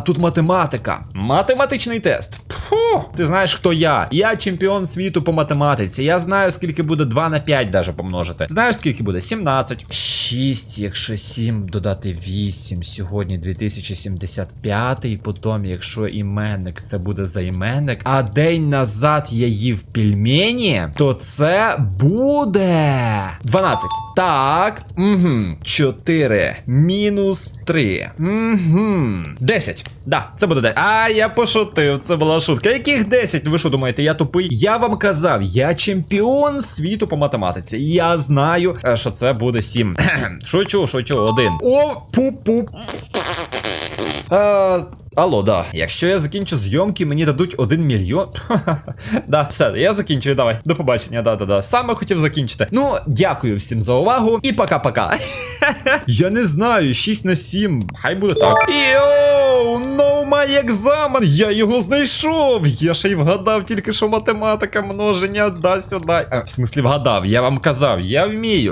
Тут математика. Математичний тест. Фу, ти знаєш, хто я? Я чемпіон світу по математиці. Я знаю, скільки буде 2 на 5 даже помножити. Знаєш, скільки буде? 17. 6, якщо 7 додати 8. Сьогодні 2075. І потім, якщо іменник, це буде займенник. А день назад я їв пельмені, то це буде 12. Так. Угу. 4. Мінус 3. Угу. 10. Да, це буде 10. А, я пошутив. Це була шутка. Яких 10? Ви що думаєте, я тупий? Я вам казав, я чемпіон світу по математиці. Я знаю, е, що це буде 7. шучу, шучу, один. О, пуп-пуп. Е, Алло, да. Якщо я закінчу зйомки, мені дадуть 1 мільйон. да, все, я закінчую. Давай. До побачення, да, да, да. Саме хотів закінчити. Ну, дякую всім за увагу і пока-пока. я не знаю, 6 на 7. Хай буде так. Йоу, no май екзамен! Я його знайшов! Я ще й вгадав тільки що математика, множення, да сюди. А, в смислі вгадав, я вам казав, я вмію.